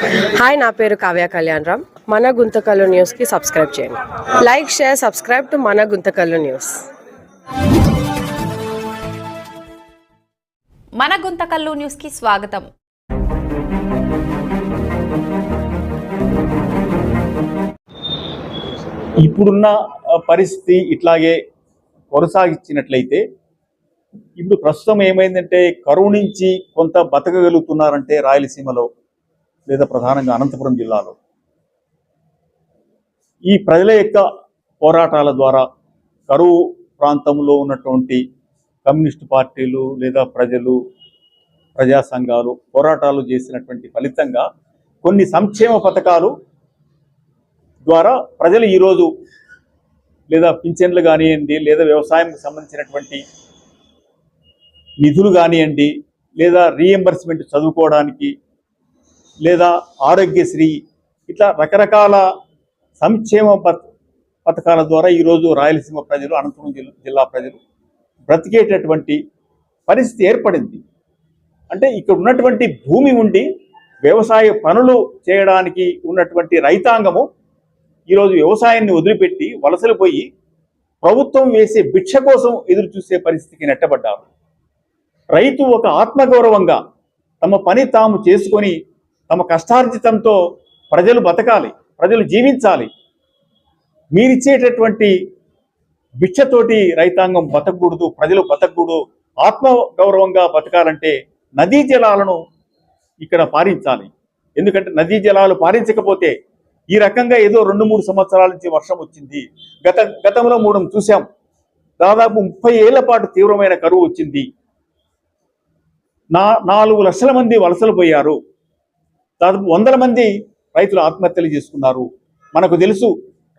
Hi నా పేరు కావ్య కళ్యాణ్ రామ్. మన గుంతకల్లు న్యూస్కి సబ్స్క్రైబ్ చేయండి. లైక్ షేర్ సబ్స్క్రైబ్ టు మన గుంతకల్లు న్యూస్ మన గుంతకల్లు న్యూస్కి స్వాగతం. ఇప్పుడున్న పరిస్థితి ఇట్లాగే కొనసాగించినట్లయితే ఇప్పుడు ప్రస్తుతం ఏమైందంటే కరువు నుంచి కొంత బతకగలుగుతున్నారంటే రాయలసీమలో. లేదా ప్రధానంగా అనంతపురం జిల్లాలో. ఈ ప్రజల యొక్క పోరాటాల ద్వారా కరువు ప్రాంతంలో ఉన్నటువంటి కమ్యూనిస్టు పార్టీలు లేదా ప్రజలు ప్రజా సంఘాలు పోరాటాలు చేసినటువంటి ఫలితంగా కొన్ని సంక్షేమ పథకాలు ద్వారా ప్రజలు ఈరోజు లేదా పింఛన్లు కానివ్వండి లేదా వ్యవసాయంకి సంబంధించినటువంటి నిధులు కానివ్వండి లేదా రీఎంబర్స్మెంట్ చదువుకోవడానికి లేదా ఆరోగ్యశ్రీ ఇట్లా రకరకాల సంక్షేమ పథ పథకాల ద్వారా ఈరోజు రాయలసీమ ప్రజలు అనంతపురం జిల్లా జిల్లా ప్రజలు బ్రతికేటటువంటి పరిస్థితి ఏర్పడింది. అంటే ఇక్కడ ఉన్నటువంటి భూమి ఉండి వ్యవసాయ పనులు చేయడానికి ఉన్నటువంటి రైతాంగము ఈరోజు వ్యవసాయాన్ని వదిలిపెట్టి వలసలు పోయి ప్రభుత్వం వేసే భిక్ష కోసం ఎదురు చూసే పరిస్థితికి నెట్టబడ్డారు. రైతు ఒక ఆత్మగౌరవంగా తమ పని తాము చేసుకొని తమ కష్టార్జితంతో ప్రజలు బతకాలి ప్రజలు జీవించాలి. మీరిచ్చేటటువంటి భిక్షతోటి రైతాంగం బతకూడదు ప్రజలు బతకూడదు ఆత్మగౌరవంగా బతకాలంటే నదీ జలాలను ఇక్కడ పారించాలి. ఎందుకంటే నదీ జలాలు పారించకపోతే ఈ రకంగా ఏదో రెండు మూడు సంవత్సరాల నుంచి వర్షం వచ్చింది. గత గతంలో మూడు చూసాం దాదాపు ముప్పై ఏళ్ళ పాటు తీవ్రమైన కరువు వచ్చింది. నా నాలుగు లక్షల మంది వలసలు పోయారు. దాదాపు వందల మంది రైతులు ఆత్మహత్యలు చేసుకున్నారు. మనకు తెలుసు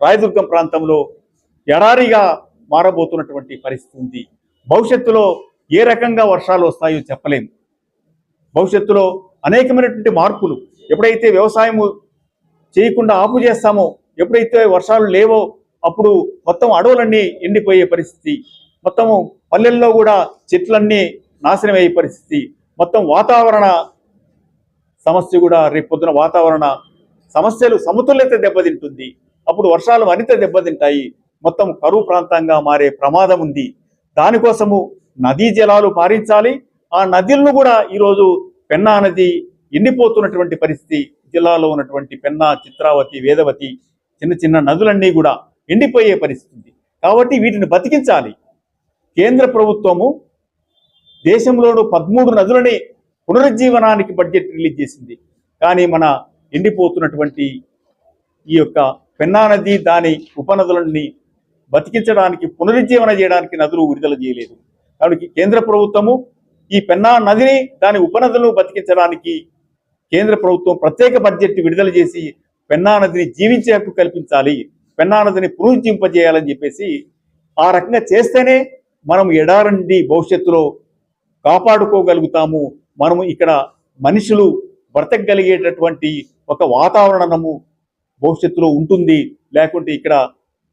రాయదుర్గం ప్రాంతంలో ఎడారిగా మారబోతున్నటువంటి పరిస్థితి ఉంది. భవిష్యత్తులో ఏ రకంగా వర్షాలు వస్తాయో చెప్పలేము భవిష్యత్తులో అనేకమైనటువంటి మార్పులు ఎప్పుడైతే వ్యవసాయము చేయకుండా ఆపు చేస్తామో ఎప్పుడైతే వర్షాలు లేవో అప్పుడు మొత్తం అడవులన్నీ ఎండిపోయే పరిస్థితి మొత్తము పల్లెల్లో కూడా చెట్లన్నీ నాశనం అయ్యే పరిస్థితి మొత్తం వాతావరణ సమస్య కూడా రేపు పొద్దున వాతావరణ సమస్యలు సమతుల్యత దెబ్బతింటుంది. అప్పుడు వర్షాలు మరింత దెబ్బతింటాయి. మొత్తం కరువు ప్రాంతంగా మారే ప్రమాదం ఉంది. దానికోసము నదీ జలాలు పారించాలి. ఆ నదులను కూడా ఈరోజు పెన్నా నది ఎండిపోతున్నటువంటి పరిస్థితి. జిల్లాలో ఉన్నటువంటి పెన్నా చిత్రావతి వేదవతి చిన్న చిన్న నదులన్నీ కూడా ఎండిపోయే పరిస్థితి ఉంది. కాబట్టి వీటిని బతికించాలి. కేంద్ర ప్రభుత్వము దేశంలోను పదమూడు నదులని పునరుజ్జీవనానికి బడ్జెట్ రిలీజ్ చేసింది. కానీ మన ఎండిపోతున్నటువంటి ఈ యొక్క పెన్నా నది దాని ఉపనదులని బతికించడానికి పునరుజ్జీవన చేయడానికి నదులు విడుదల చేయలేదు. కాబట్టి కేంద్ర ప్రభుత్వము ఈ పెన్నా నదిని దాని ఉపనదులను బతికించడానికి కేంద్ర ప్రభుత్వం ప్రత్యేక బడ్జెట్ విడుదల చేసి పెన్నా నదిని జీవించే హక్కు కల్పించాలి పెన్నా నదిని పునరుజ్జింపజేయాలని చెప్పేసి ఆ రకంగా చేస్తేనే మనం ఎడారండి భవిష్యత్తులో కాపాడుకోగలుగుతాము మనము ఇక్కడ మనుషులు బ్రతకగలిగేటటువంటి ఒక వాతావరణము భవిష్యత్తులో ఉంటుంది. లేకుంటే ఇక్కడ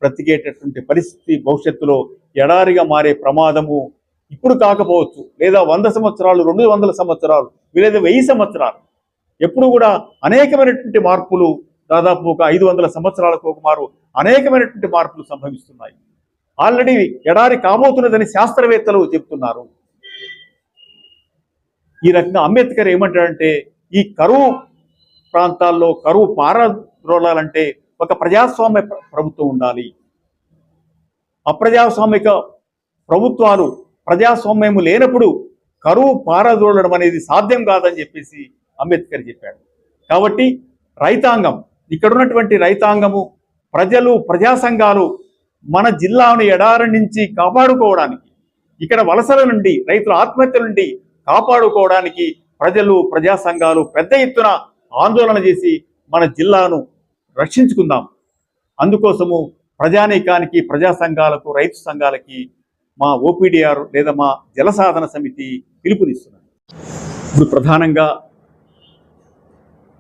బ్రతికేటటువంటి పరిస్థితి భవిష్యత్తులో ఎడారిగా మారే ప్రమాదము ఇప్పుడు కాకపోవచ్చు. లేదా వంద సంవత్సరాలు రెండు వందల సంవత్సరాలు లేదా వెయ్యి సంవత్సరాలు. ఎప్పుడు కూడా అనేకమైనటువంటి మార్పులు దాదాపు ఒక ఐదు వందల సంవత్సరాలకు ఒక మారు అనేకమైనటువంటి మార్పులు సంభవిస్తున్నాయి. ఆల్రెడీ ఎడారి కాబోతున్నదని శాస్త్రవేత్తలు చెప్తున్నారు. ఈ రకంగా అంబేద్కర్ ఏమంటాడంటే ఈ కరువు ప్రాంతాల్లో కరువు పారద్రోలాలంటే ఒక ప్రజాస్వామ్య ప్రభుత్వం ఉండాలి. అప్రజాస్వామిక ప్రభుత్వాలు ప్రజాస్వామ్యము లేనప్పుడు కరువు పారద్రోలడం అనేది సాధ్యం కాదని చెప్పేసి అంబేద్కర్ చెప్పాడు. కాబట్టి రైతాంగం ఇక్కడ ఉన్నటువంటి రైతాంగము ప్రజలు ప్రజా సంఘాలు మన జిల్లాను ఎడారి నుంచి కాపాడుకోవడానికి ఇక్కడ వలసల నుండి రైతుల ఆత్మహత్యల నుండి కాపాడుకోవడానికి ప్రజలు ప్రజా సంఘాలు పెద్ద ఎత్తున ఆందోళన చేసి మన జిల్లాను రక్షించుకుందాం. అందుకోసము ప్రజానీకానికి ప్రజా సంఘాలకు రైతు సంఘాలకి మా ఓపీడీఆర్ లేదా మా జలసాధన సమితి పిలుపునిస్తున్నారు. ఇప్పుడు ప్రధానంగా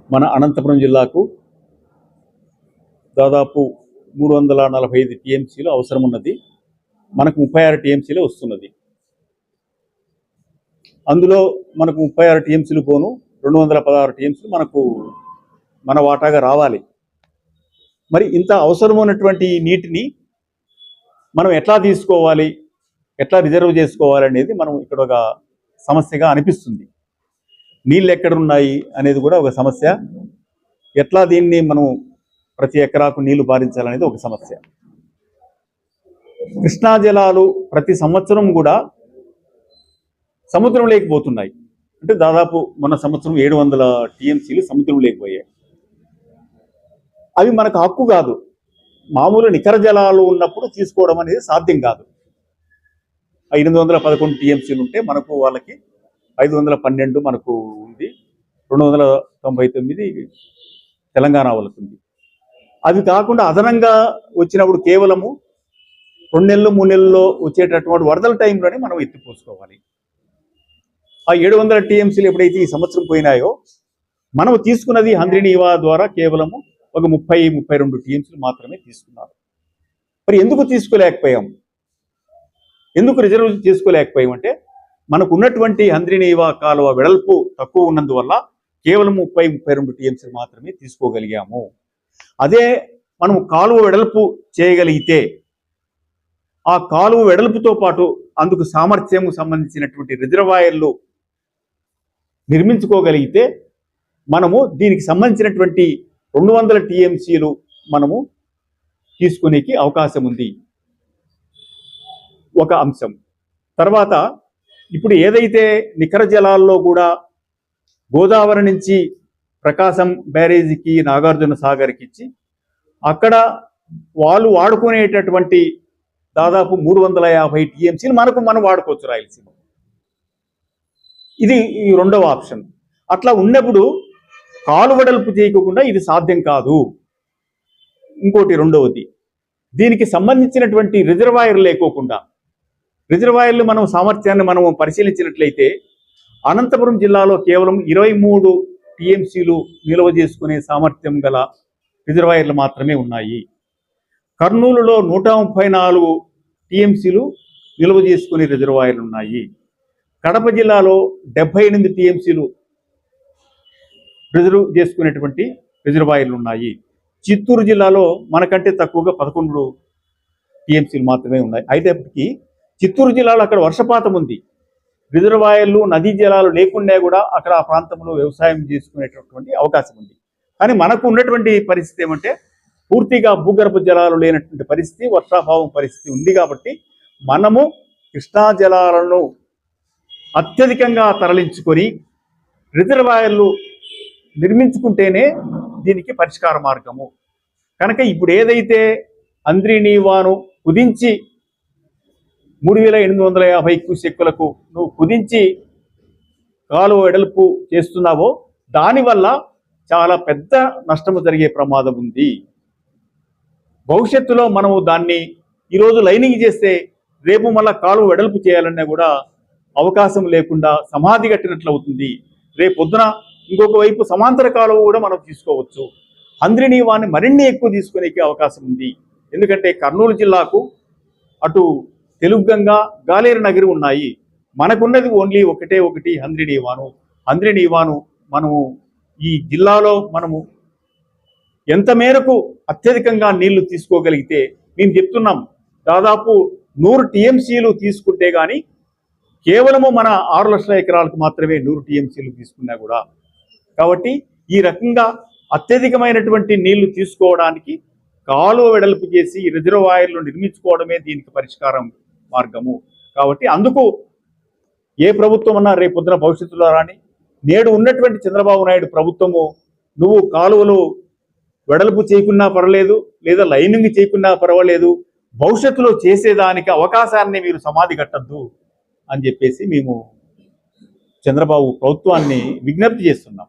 మన అనంతపురం జిల్లాకు దాదాపు మూడు వందల నలభై ఐదు టీఎంసీలు అవసరం ఉన్నది మనకు ముప్పై ఆరు టీఎంసీలే వస్తున్నది. అందులో మనకు ముప్పై ఆరు టీఎంసీలు పోను రెండు వందల పదహారు టీఎంసీలు మనకు మన వాటాగా రావాలి. మరి ఇంత అవసరమైనటువంటి నీటిని మనం ఎట్లా తీసుకోవాలి ఎట్లా రిజర్వ్ చేసుకోవాలి అనేది మనం ఇక్కడ ఒక సమస్యగా అనిపిస్తుంది. నీళ్ళు ఎక్కడ ఉన్నాయి అనేది కూడా ఒక సమస్య. ఎట్లా దీన్ని మనం ప్రతి ఎకరాకు నీళ్ళు పారించాలనేది ఒక సమస్య. కృష్ణా జలాలు ప్రతి సంవత్సరం కూడా సముద్రంలోకి పోతున్నాయి. అంటే దాదాపు మన సంవత్సరం ఏడు వందల టీఎంసీలు సముద్రంలోకి పోయాయి. అవి మనకు హక్కు కాదు. మామూలు నికర జలాలు ఉన్నప్పుడు తీసుకోవడం అనేది సాధ్యం కాదు. ఎనిమిది వందల పదకొండు టీఎంసీలు ఉంటే మనకు వాళ్ళకి ఐదు వందల పన్నెండు మనకు ఉంది. రెండు వందల తొంభై తొమ్మిది తెలంగాణ వాళ్ళకు ఉంది. అవి కాకుండా అదనంగా వచ్చినప్పుడు కేవలము రెండు నెలలు మూడు నెలల్లో వచ్చేటటువంటి వరదల టైంలోనే మనం ఎత్తిపోసుకోవాలి. ఆ ఏడు వందల టీఎంసీలు ఎప్పుడైతే ఈ సంవత్సరం పోయినాయో మనం తీసుకున్నది హంద్రినీవా ద్వారా కేవలము ఒక ముప్పై ముప్పై రెండు టీఎంసీలు మాత్రమే తీసుకున్నారు. మరి ఎందుకు తీసుకోలేకపోయాం? ఎందుకు రిజర్వ్ చేసుకోలేకపోయాం అంటే మనకు ఉన్నటువంటి హంద్రినీవా కాలువ వెడల్పు తక్కువ ఉన్నందువల్ల కేవలం ముప్పై ముప్పై రెండు టీఎంసీలు మాత్రమే తీసుకోగలిగాము. అదే మనం కాలువ వెడల్పు చేయగలిగితే ఆ కాలువ వెడల్పుతో పాటు అందుకు సామర్థ్యం సంబంధించినటువంటి రిజర్వాయర్లు నిర్మించుకోగలిగితే మనము దీనికి సంబంధించినటువంటి రెండు వందల టీఎంసీలు మనము తీసుకునేకి అవకాశం ఉంది. ఒక అంశం. తర్వాత ఇప్పుడు ఏదైతే నికర జలాల్లో కూడా గోదావరి నుంచి ప్రకాశం బ్యారేజీకి నాగార్జున సాగర్కి ఇచ్చి అక్కడ వాళ్ళు వాడుకునేటటువంటి దాదాపు మూడు వందల యాభై టీఎంసీలు మనకు మనం వాడుకోవచ్చు రాయలసీమ ఇది ఈ రెండవ ఆప్షన్. అట్లా ఉన్నప్పుడు కాలు చేయకోకుండా చేయకుండా ఇది సాధ్యం కాదు. ఇంకోటి రెండవది. దీనికి సంబంధించినటువంటి రిజర్వాయర్ లేకోకుండా రిజర్వాయర్లు మనం సామర్థ్యాన్ని మనం పరిశీలించినట్లయితే అనంతపురం జిల్లాలో కేవలం ఇరవై మూడు టీఎంసీలు నిల్వ చేసుకునే సామర్థ్యం గల రిజర్వాయర్లు మాత్రమే ఉన్నాయి. కర్నూలులో నూట ముప్పై నాలుగు టీఎంసీలు నిల్వ చేసుకునే రిజర్వాయర్లు ఉన్నాయి. కడప జిల్లాలో డెబ్బై ఎనిమిది టీఎంసీలు రిజర్వ్ చేసుకునేటువంటి రిజర్వాయర్లు ఉన్నాయి. చిత్తూరు జిల్లాలో మనకంటే తక్కువగా పదకొండు టీఎంసీలు మాత్రమే ఉన్నాయి. అయినప్పటికీ చిత్తూరు జిల్లాలో అక్కడ వర్షపాతం ఉంది. రిజర్వాయర్లు నదీ జలాలు లేకుండా కూడా అక్కడ ఆ ప్రాంతంలో వ్యవసాయం చేసుకునేటటువంటి అవకాశం ఉంది. కానీ మనకు ఉన్నటువంటి పరిస్థితి ఏమంటే పూర్తిగా భూగర్భ జలాలు లేనటువంటి పరిస్థితి వర్షాభావం పరిస్థితి ఉంది కాబట్టి మనము కృష్ణా జలాలను అత్యధికంగా తరలించుకొని రిజర్వాయర్లు నిర్మించుకుంటేనే దీనికి పరిష్కార మార్గము. కనుక ఇప్పుడు ఏదైతే అంద్రినీవాను కుదించి మూడు వేల ఎనిమిది వందల యాభై క్యూసెక్కులకు నువ్వు కుదించి కాలువ వెడల్పు చేస్తున్నావో దానివల్ల చాలా పెద్ద నష్టము జరిగే ప్రమాదం ఉంది. భవిష్యత్తులో మనము దాన్ని ఈరోజు లైనింగ్ చేస్తే రేపు మళ్ళీ కాలువ వెడల్పు చేయాలన్నా కూడా అవకాశం లేకుండా సమాధి కట్టినట్లు అవుతుంది. రేపు పొద్దున ఇంకొక వైపు సమాంతర కాలువ కూడా మనం తీసుకోవచ్చు. అంద్రిని వాన్ని మరిన్ని ఎక్కువ తీసుకునేకి అవకాశం ఉంది. ఎందుకంటే కర్నూలు జిల్లాకు అటు తెలుగంగా గాలేరు నగరి ఉన్నాయి. మనకున్నది ఓన్లీ ఒకటే ఒకటి హంద్రిని వాను. హంద్రిని వాను మనము ఈ జిల్లాలో మనము ఎంత మేరకు అత్యధికంగా నీళ్ళు తీసుకోగలిగితే మేము చెప్తున్నాం దాదాపు నూరు టీఎంసీలు తీసుకుంటే కానీ కేవలము మన ఆరు లక్షల ఎకరాలకు మాత్రమే నూరు టీఎంసీలు తీసుకున్నా కూడా కాబట్టి ఈ రకంగా అత్యధికమైనటువంటి నీళ్ళు తీసుకోవడానికి కాలువ వెడల్పు చేసి రిజర్వాయర్లు నిర్మించుకోవడమే దీనికి పరిష్కారం మార్గము. కాబట్టి అందుకు ఏ ప్రభుత్వం అన్నా రేపు పొద్దున భవిష్యత్తులో రాని నేడు ఉన్నటువంటి చంద్రబాబు నాయుడు ప్రభుత్వము నువ్వు కాలువలు వెడల్పు చేయకున్నా పర్వాలేదు లేదా లైనింగ్ చేయకున్నా పర్వాలేదు భవిష్యత్తులో చేసేదానికి అవకాశాన్ని మీరు సమాధి కట్టద్దు. అని చెప్పేసి మేము చంద్రబాబు ప్రభుత్వాన్ని విజ్ఞప్తి చేస్తున్నాం.